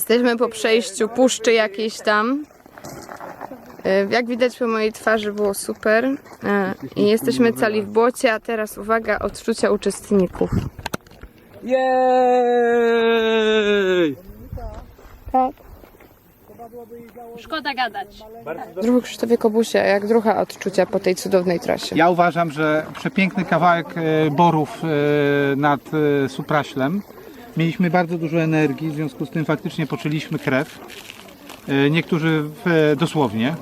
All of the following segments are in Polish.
Jesteśmy po przejściu puszczy jakiejś tam. E, Jak widać po mojej twarzy było super. E, I jesteśmy cali w błocie, a teraz uwaga, odczucia uczestników. Jej! Szkoda gadać. Druhu Krzysztofie Kobusie, jak druga odczucia po tej cudownej trasie? Ja uważam, że przepiękny kawałek e, borów nad Supraślem. Mieliśmy bardzo dużo energii, w związku z tym faktycznie poczuliśmy krew. E, Niektórzy w, dosłownie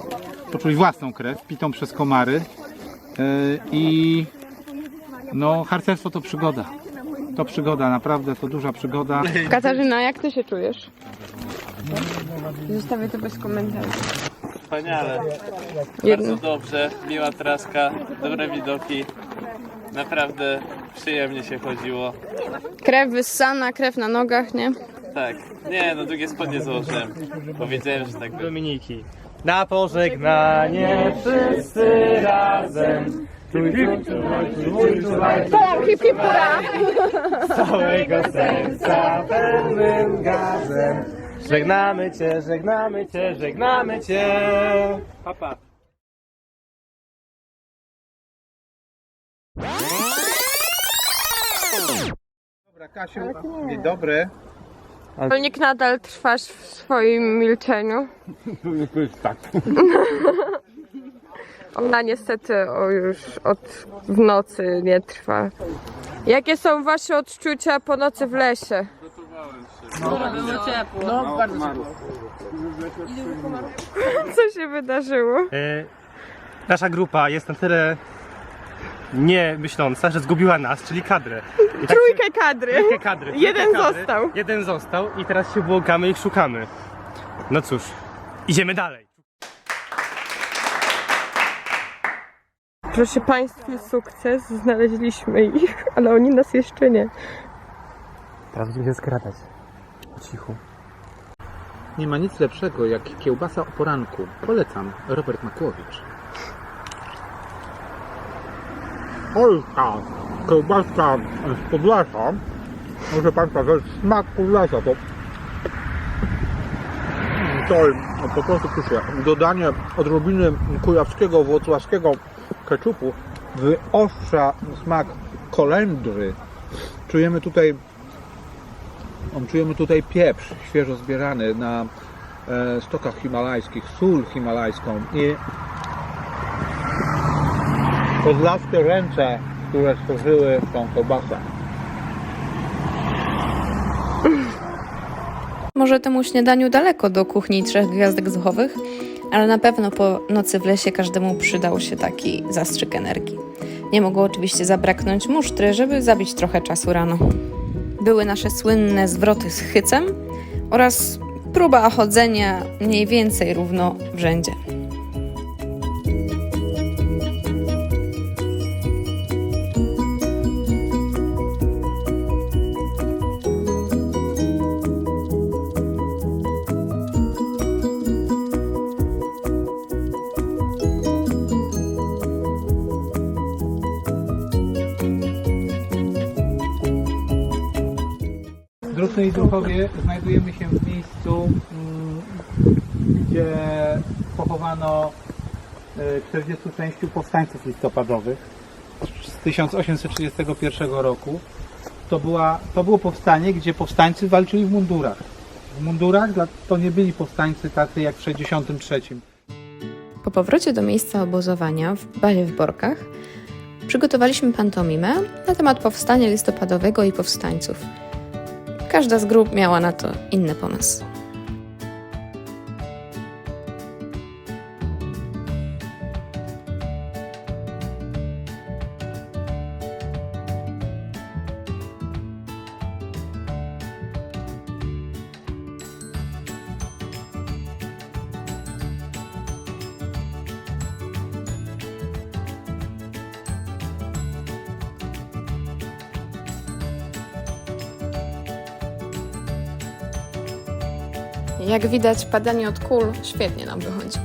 poczuli własną krew, pitą przez komary. E, I no, harcerstwo to przygoda. To przygoda, naprawdę to duża przygoda. Katarzyna, jak ty się czujesz? Zostawię to bez komentarzy. Wspaniale. Jedno. Bardzo dobrze, miła traska, dobre widoki. Naprawdę przyjemnie się chodziło. Krew wyssana, krew na nogach, nie? Tak. Nie, no długie spodnie założyłem. Powiedziałem, że tak będzie. Dominiki. Na pożegnanie wszyscy razem. Tak, hip, hip, hurra! całego serca pełnym gazem. Żegnamy cię, żegnamy cię, żegnamy cię. Papa. Dobra, Kasiu, dzień dobry. Rolnik nadal trwasz w swoim milczeniu. Tak. Ona niestety o, już od w nocy nie trwa. Jakie są wasze odczucia po nocy w lesie? Było ciepło. Co się wydarzyło? E, nasza grupa jest na tyle nie myśląca, że zgubiła nas, czyli kadrę. I tak Trójkę kadry. Trójkę kadry. trójkę Jeden kadry. został. Jeden został i teraz się błąkamy i szukamy. No cóż, idziemy dalej. Proszę Państwa, sukces. Znaleźliśmy ich, ale oni nas jeszcze nie. Teraz będziemy się skradać. Po cichu. Nie ma nic lepszego jak kiełbasa o poranku. Polecam. Robert Makłowicz. Polska kiełbasa z Podlasia. Proszę Państwa, jest smak Podlasia. To, to jest po prostu pyszne. Dodanie odrobiny kujawskiego, włocławskiego keczupu wyostrza smak kolendry. Czujemy tutaj Czujemy tutaj pieprz świeżo zbierany na e, stokach himalajskich, sól himalajską i podlaskie ręce, które stworzyły tą kiełbasę. Może temu śniadaniu daleko do kuchni trzech gwiazdek zuchowych, ale na pewno po nocy w lesie każdemu przydał się taki zastrzyk energii. Nie mogło oczywiście zabraknąć musztry, żeby zabić trochę czasu rano. Były nasze słynne zwroty z hycem oraz próba chodzenia mniej więcej równo w rzędzie. Druczny i Druchowie znajdujemy się w miejscu, mm, gdzie pochowano e, 46 powstańców listopadowych z 1831 roku. To, była, to było powstanie, gdzie powstańcy walczyli w mundurach. W mundurach to nie byli powstańcy tacy jak w 63. Po powrocie do miejsca obozowania w bazie w Borkach przygotowaliśmy pantomimę na temat powstania listopadowego i powstańców. Każda z grup miała na to inny pomysł. Jak widać, padanie od kul świetnie nam wychodzi.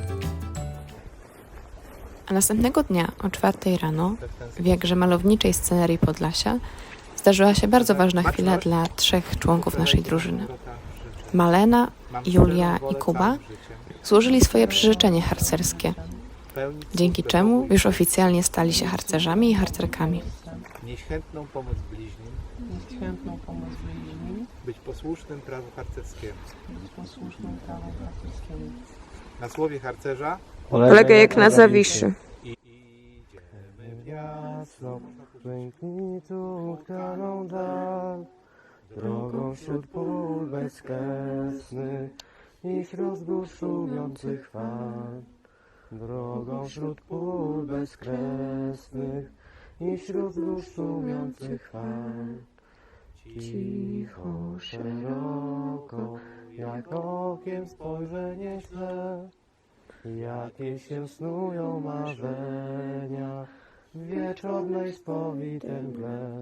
A następnego dnia o czwartej rano, w jakże malowniczej scenerii Podlasia, zdarzyła się bardzo ważna chwila dla trzech członków naszej drużyny. Malena, Julia i Kuba złożyli swoje przyrzeczenie harcerskie, dzięki czemu już oficjalnie stali się harcerzami i harcerkami. i Nieść chętną pomoc bliźnim. Być posłusznym prawu harcerskiemu. Na słowie harcerza Polega jak na zawiszy. i idziemy w Jasno, błękitów tkwaną dal, drogą wśród pól bezkresnych i wśród wzgórz szumiących fal. Drogą wśród pól bezkresnych i wśród wzgórz szumiących fal. Cicho, szeroko, jak okiem spojrzenie śle, Jakie się snują marzenia w wieczornej spowitej mgle.